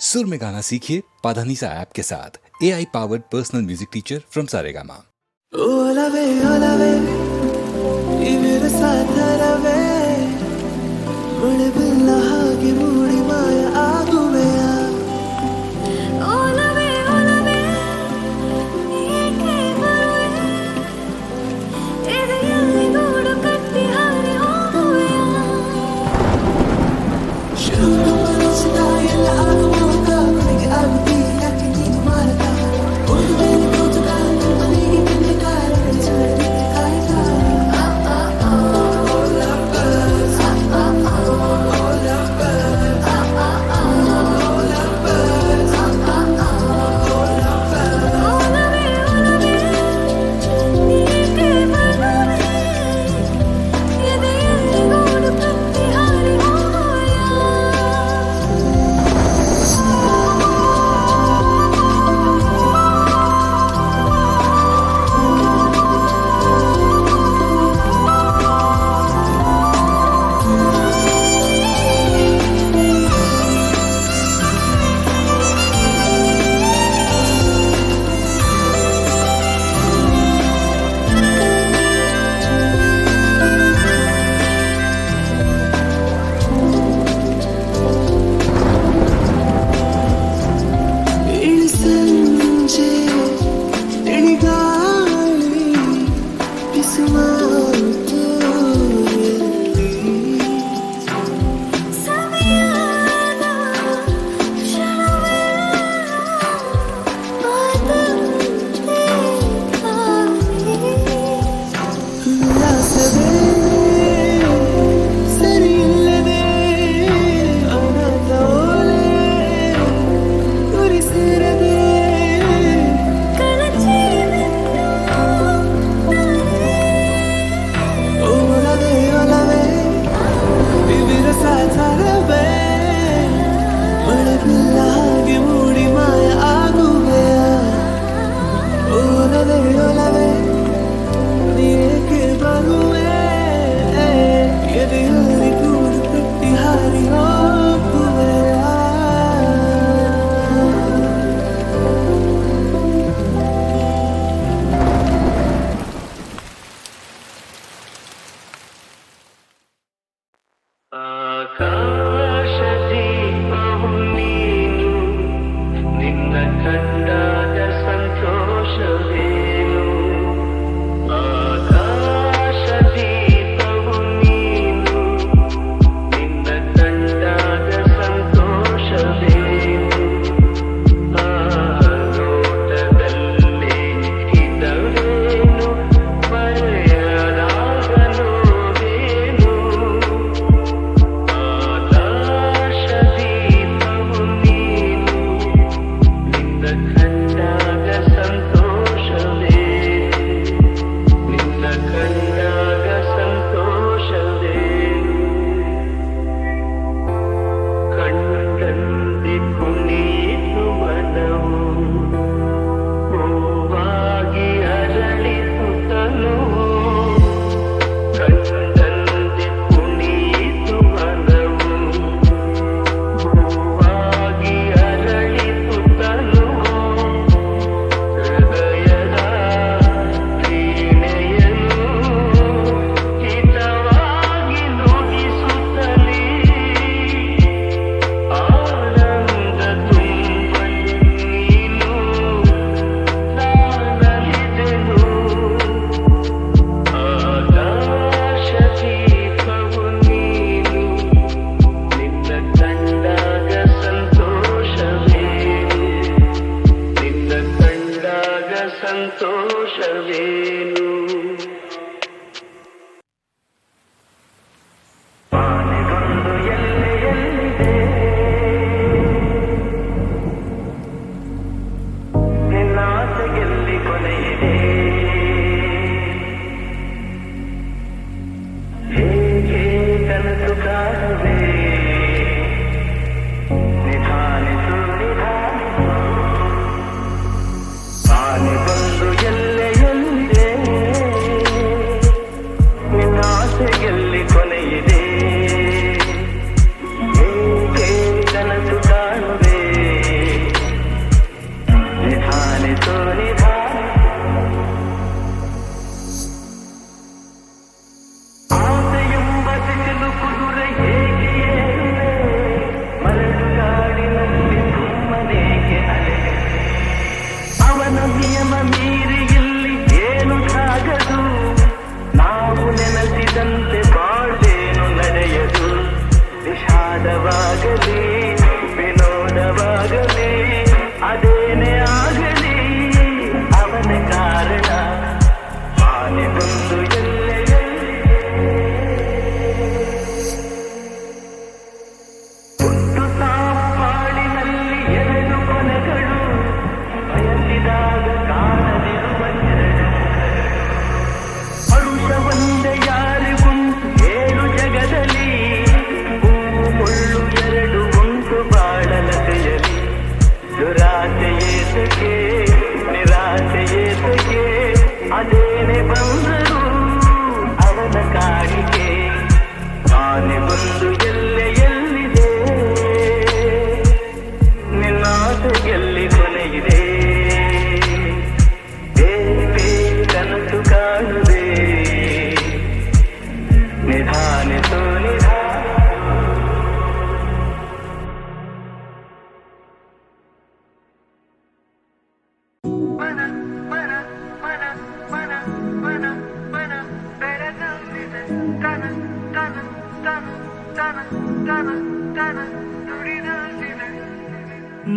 सुर में गाना सीखिए पाधानीसा ऐप के साथ। A I powered personal music teacher from Saregama Olave ओलावे साथ रवे। बड़े बिल्ला के Oh,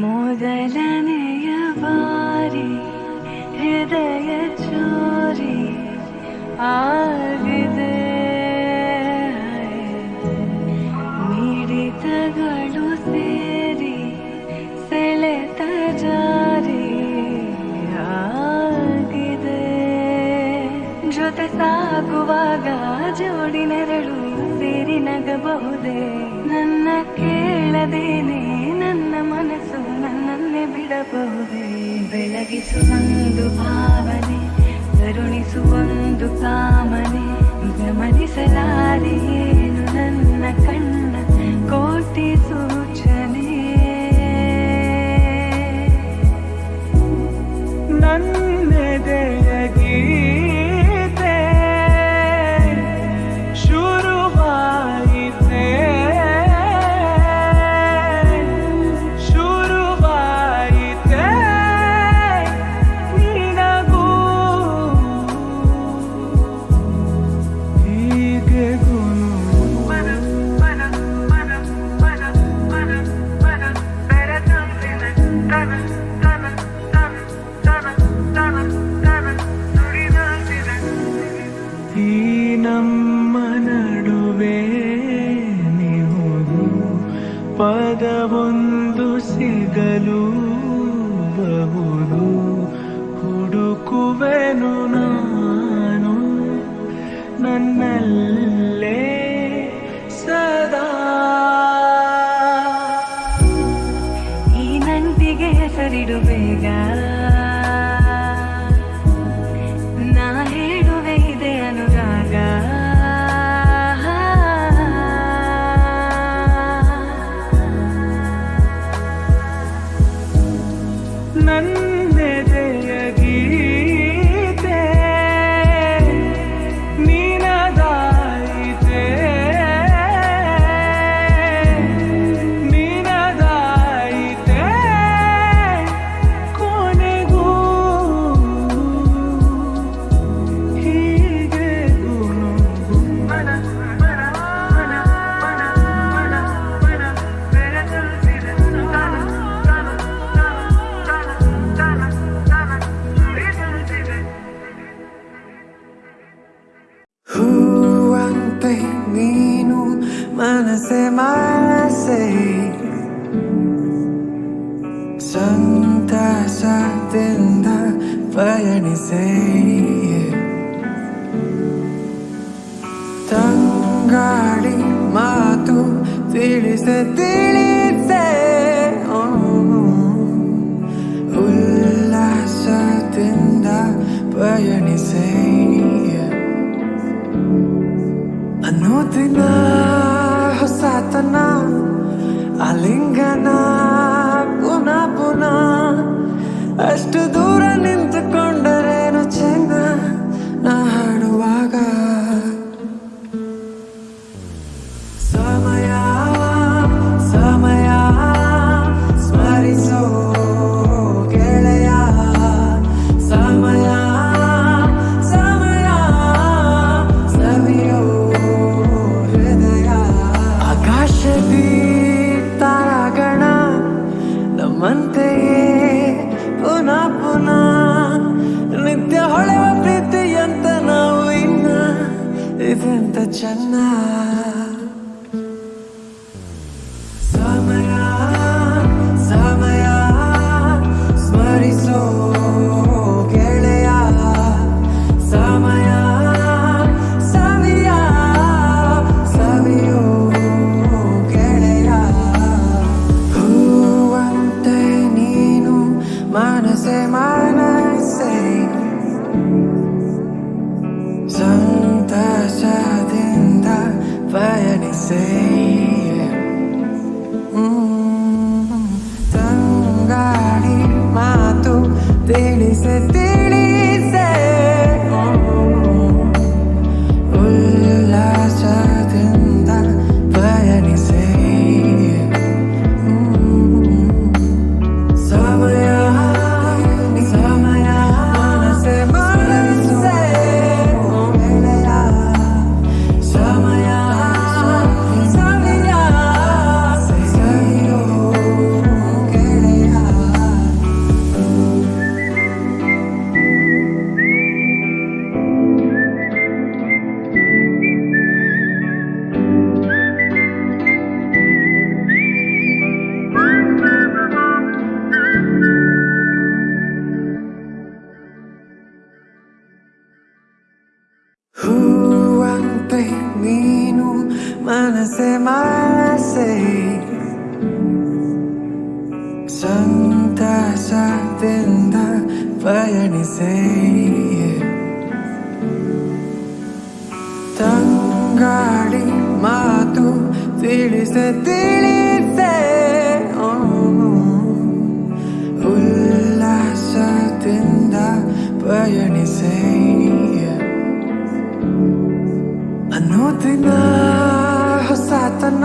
ಮೊದಲನೆಯ ಬಾರಿ ಹೃದಯ ಚೋರಿ ಆಗಿದೆ. ಮಿಡಿತಗಳು ಸೇರಿ ಸೆಳೆತ ಜಾರಿ ಆಗಿದೆ. ಜೊತೆ ಸಾಗುವಾಗ ಜೋಡಿ ನೆರಳು ಸೇರಿ ನಗಬಹುದೇ. ನನ್ನ ಕೇಳದೇನೆ ನೀಡಬಹುದೇ ಬೆಳಗಿಸು ನಂದು ಭಾವನೆ. ಪದವೊಂದು ಸಿಗಲು why anything the ತಂಗಾಡಿ ಮಾತು ತಿಳಿಸ ತಿಳಿಸೆ. ಉಲ್ಲಾಸದಿಂದ ಪಯಣಿಸೆ. ಅನುದಿನ ಹೊಸತನ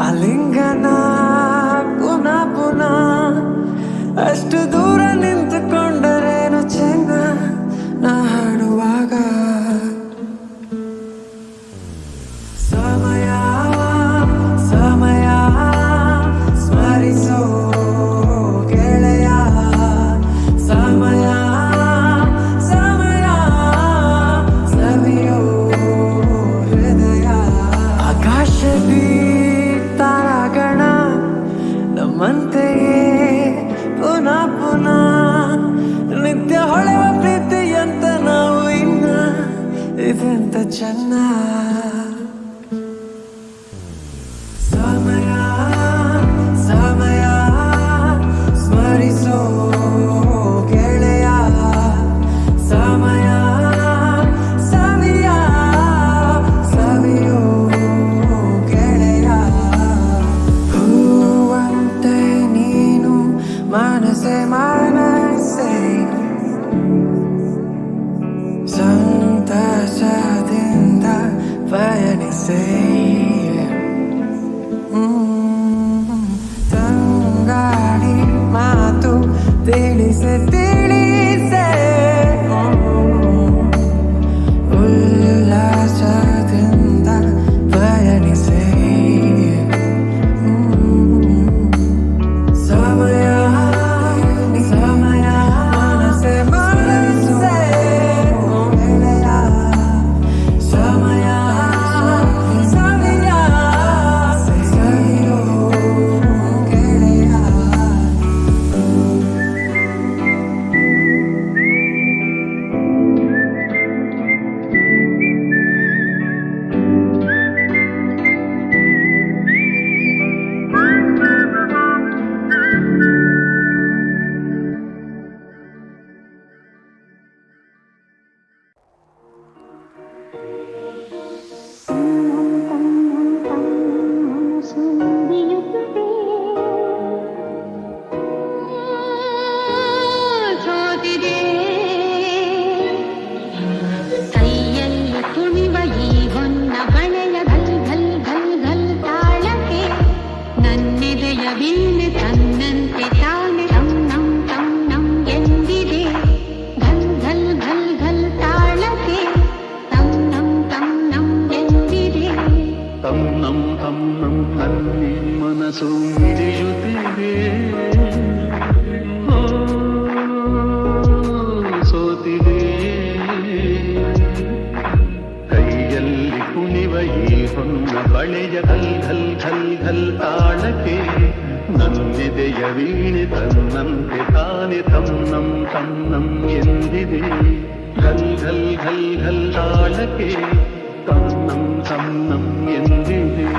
ಅಲಿಂಗನ ಪಯಣಿಸೆ ಬಳೆಯ ಘಲ್ ಘಲ್ ಘಲ್ ಘಲ್ ತಾಳಕ್ಕೆ ನನ್ನೆದೆಯ ವೀಣೆ ತನ್ನಂತೆ ತಾನೆ ತನ್ನಂ ತನ್ನಂ ಎಂದಿದೆ ಘಲ್ ಘಲ್ ಘಲ್ ಘಲ್ ತಾಳಕ್ಕೆ ತನ್ನಂ ತನ್ನಂ ಎಂದಿದೆ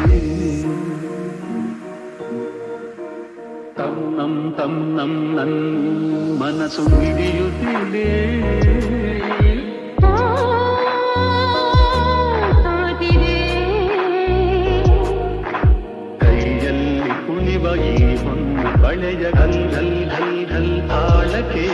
ತನ್ನಂ ತನ್ನಂ ನನ್ ಮನಸ್ಸು ಹಿಡಿಯುತ್ತಿದೆ ಓ, ಸೋತಿದೆ ಕೈಯಲ್ಲಿ ಕುಣಿವ ಈ ಹೊನ್ನ ಬಳೆಯ ಘಲ್ ಘಲ್ ಘಲ್ ಘಲ್ ತಾಳಕ್ಕೆ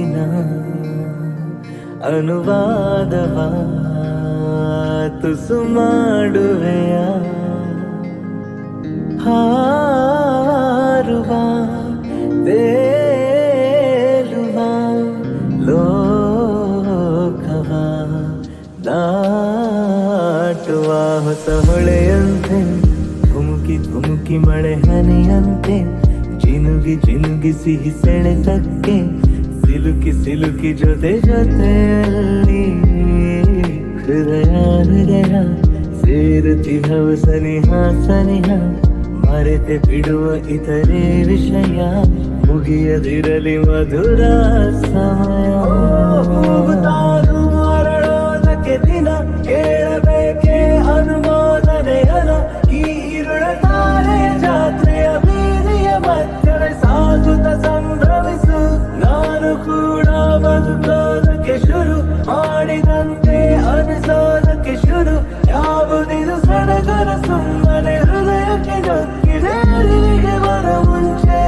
ಮಾತಿನ ಅನುವಾದವ ತುಸು ಮಾಡುವೆಯ ಹಾರುವ ತೇಲುವ ಲೋಕವ ದಾಟುವ ಹೊಸ ಹೊಳೆಯಂತೆ ಧುಮುಕಿ ಧುಮುಕಿ ಮಳೆ ಹನಿಯಂತೆ ಜಿನುಗಿ ಜಿನುಗಿ ಸಿಹಿ ಸೆಳೆತಕ್ಕೆ ಸಿಲುಕಿ ಸಿಲುಕಿ ಜೊತೆ ಜೊತೆಯಲ್ಲಿ ಹೃದಯ ಹೃದಯ ಸೇರುತ್ತಿಹವ ಸನಿಹ ಸನಿಹ, ಮರೆತೆ ಬಿಡುವ ಇತರೆ ವಿಷಯ. ಮುಗಿಯದಿರಲಿ ಮಧುರ ಸಮಯ. ಅನಿಸೋದಕ್ಕೆ ಶುರು. ಯಾವುದಿದು ಸಡಗರ ಸುಮ್ಮನೆ ಹೃದಯಕ್ಕೆ ಬರ ಮುಂಚೆ.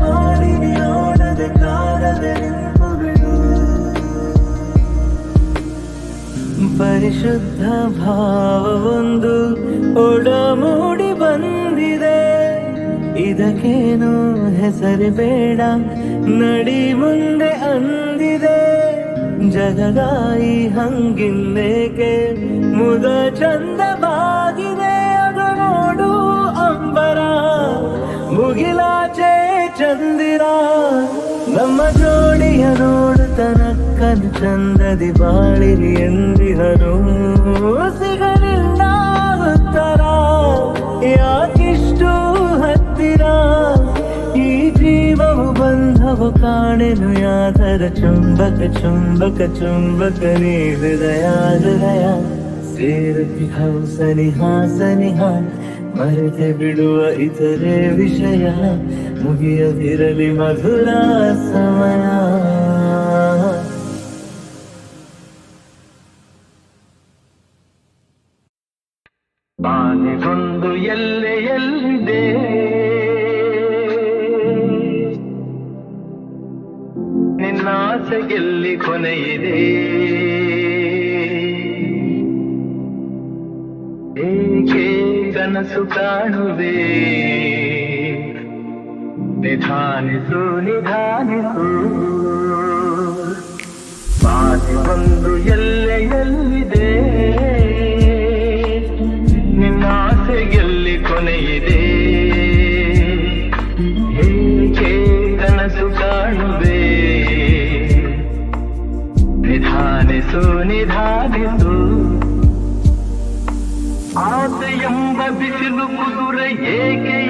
ಮಾಡಿ ನೋಡದೆ ಬಿಡು ಪರಿಶುದ್ಧ ಭಾವವೊಂದು ಒಡಮೂಡಿ ಬಂದಿದೆ. ಇದಕ್ಕೇನು ಹೆಸರು ಬೇಡ. ನಡಿ ಮುಂದೆ ಅಂದಿದೆ ಜಗದಾಯಿ ಹಂಗಿನ್ನೇಕೆ? ಮುದ ಚಂದವಾಗಿದೆ ಅದು ನೋಡು ಅಂಬರ. ಮುಗಿಲಾಚೆ ಚಂದಿರ. ನಮ್ಮ ಜೋಡಿಯ ನೋಡು ನೋಡುತ್ತನಕ್ಕನು ಚಂದದಿ ಬಾಳಿರಿ ಎಂದಿಹರು ಕಾಣೆನು ಯಾತರ ಚುಂಬಕ ಚುಂಬಕ ಚುಂಬಕ ನೀ ಹೃದಯ ಹೃದಯ ಸೇರುತ್ತಿ ಹೌ ಸನಿಹ ಸನಿಹ ಮರೆತೆ ಬಿಡುವ ಇತರೆ ವಿಷಯ ಮುಗಿಯದಿರಲಿ ಮಧುರ ಸಮಯ ನಿಧಾನಿಸು ನಿಧಾನಿಸು. ಆನೆಗೊಂದು ಎಲ್ಲೆ ಎಲ್ಲಿದೆ? ನಿನ್ನ ಆಸೆಗೆಲ್ಲಿ ಕೊನೆಯಿದೆ. ಹೇಗೆ ಕನಸು ಕಾಣುವೆ? ನಿಧಾನಿಸು ನಿಧಾನಿಸು. ಆಸೆ ಎಂಬ ಬಿಸಿಲು ಕುದುರೆ ಏಕೆ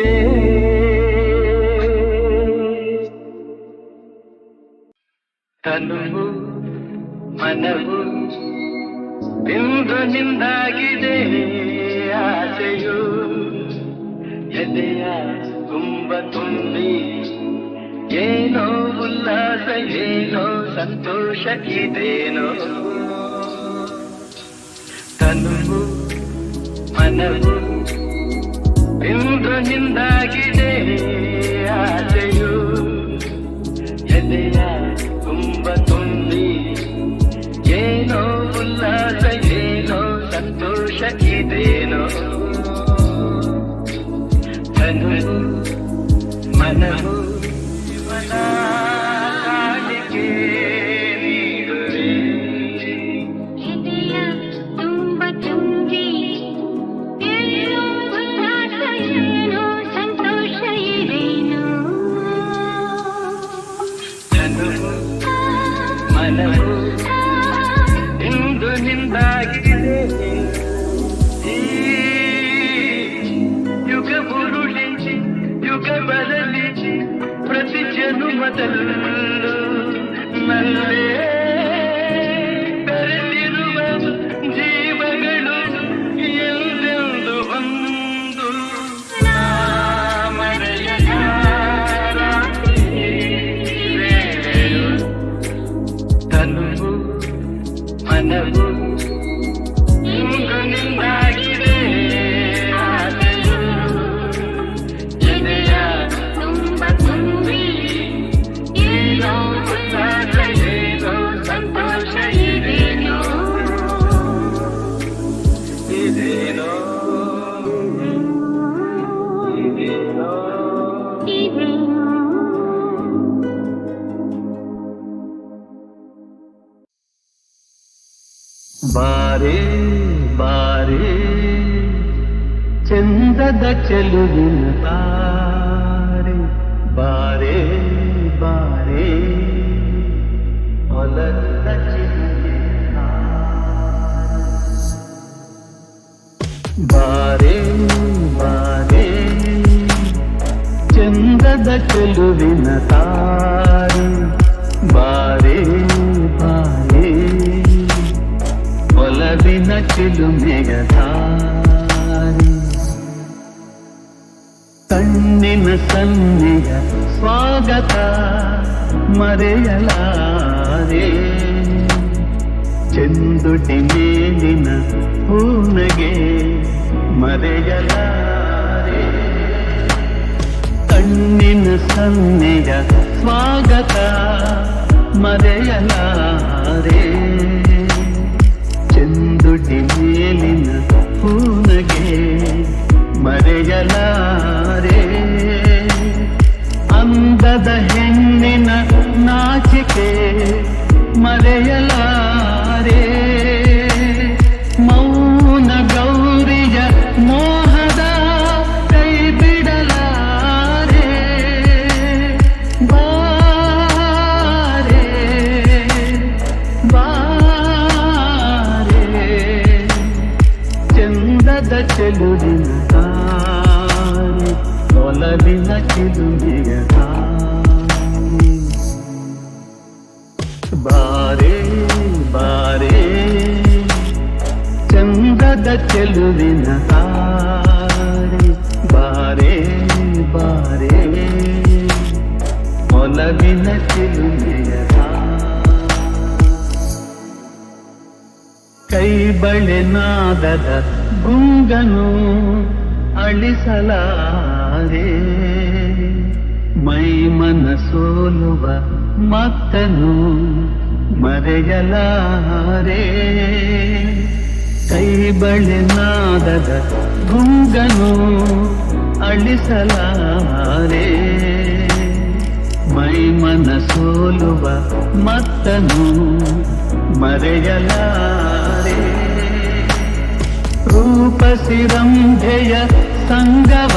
ತನುವು, ಮನವು ಇಂದು ನಿಂದಾಗಿದೆ ಆಸೆಯು. ಎದೆಯ ತುಂಬ ತುಂಬಿ, ಏನೋ ಉಲ್ಲಾಸ, ಏನೋ ಸಂತೋಷ ಇದೇನೋ ತನುವು, ಮನವು ಇಂದು ನಿಂದಾಗಿದೆ ಆಸೆಯು ಉಲ್ಲಾಸ ಏನೋ ಸಂತೋಷ ಇದೇನೋ ಮನವು ಚಂದದ ಚೆಲುವಿನ ತಾರೆ ಬಾರೆ ಬಾರೆ ಹೊಲದ ಚಿಲುವಿನ ಬಾರೆ ಬಾರೆ ಚಂದದ ಚೆಲುವಿನ ತಾರೆ ಬಾರೆ ಬಾರೆ ಒಲವಿನ ಚಿಲುಮೆಯ ತಾರೆ ಕಣ್ಣಿನ ಸನ್ನೆಯ ಸ್ವಾಗತ ಮರೆಯಲಾರೆ. ಚೆಂದುಟಿ ಮೇಲಿನ ಹೂನಗೆ ಮರೆಯಲಾರೆ. ಕಣ್ಣಿನ ಸನ್ನೆಯ ಸ್ವಾಗತ ಮರೆಯಲಾರೆ. ಚಂದದ ಚೆಲುವಿನ ತಾರೆ ಬಾರೆ ಬಾರೆ. ಒಲವಿನ ಚೆಲುವಿನ ಕೈ ಬಳೆ ನಾದದ ಗುಂಗನು ಅಳಿಸಲಾರೆ. ಮೈ ಮನ ಸೋಲುವ ಮತ್ತನು ಮರೆಯಲಾರೆ. ಕೈ ಬಳೆ ನಾದದ ಗುಂಗನು ಅಳಿಸಲಾರೆ. ಮೈ ಮನ ಸೋಲುವ ಮತ್ತನು ಮರೆಯಲಾರೆ. ರೂಪಸಿರಂಭೆಯ ಸಂಗವ